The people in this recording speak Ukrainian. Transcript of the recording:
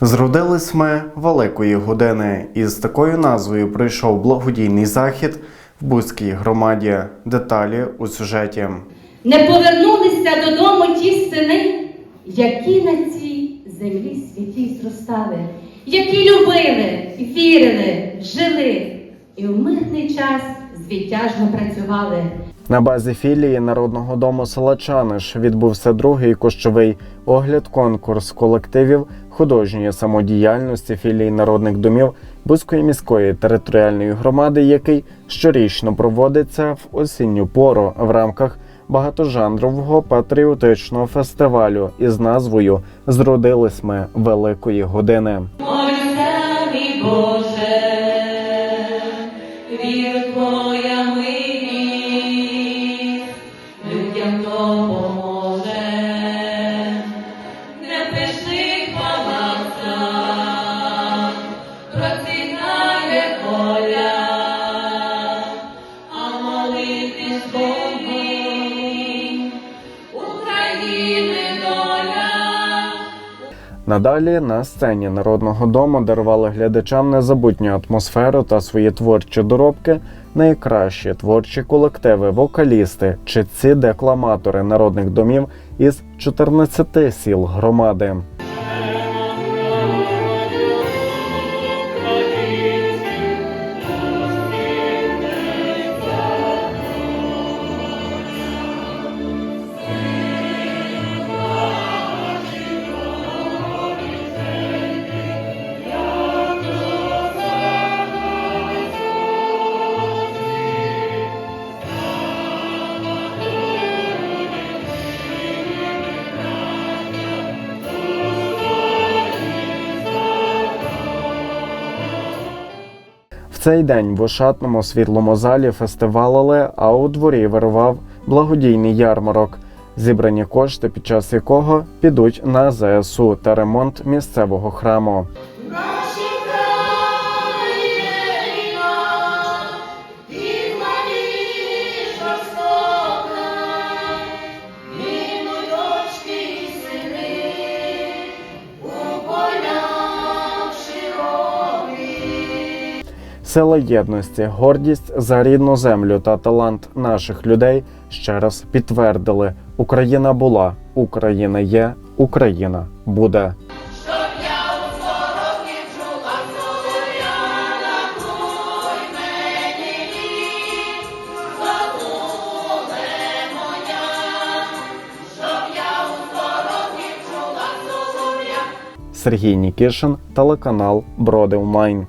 Зродились ми великої години. Із такою назвою прийшов благодійний захід в Бузькій громаді. Деталі у сюжеті. Не повернулися додому ті сини, які на цій землі світлі зростали, які любили, вірили, жили і в мирний час звітяжно працювали. На базі філії народного дому Салачаниш відбувся другий кощовий огляд-конкурс колективів художньої самодіяльності філії народних домів Бузької міської територіальної громади, який щорічно проводиться в осінню пору в рамках багатожанрового патріотичного фестивалю із назвою Зродились ми великої години. Боже, вір твоя милість, процвітає поля, а молитись України доля. Надалі на сцені народного дому дарували глядачам незабутню атмосферу та свої творчі доробки найкращі творчі колективи, вокалісти, читці декламатори народних домів із 14 сіл громади. Цей день в ошатному світлому залі фестивалили, а у дворі вирував благодійний ярмарок. Зібрані кошти, під час якого підуть на ЗСУ та ремонт місцевого храму. Сила єдності, гордість за рідну землю та талант наших людей ще раз підтвердили: Україна була, Україна є, Україна буде. Сергій Нікішин, телеканал Броди Онлайн.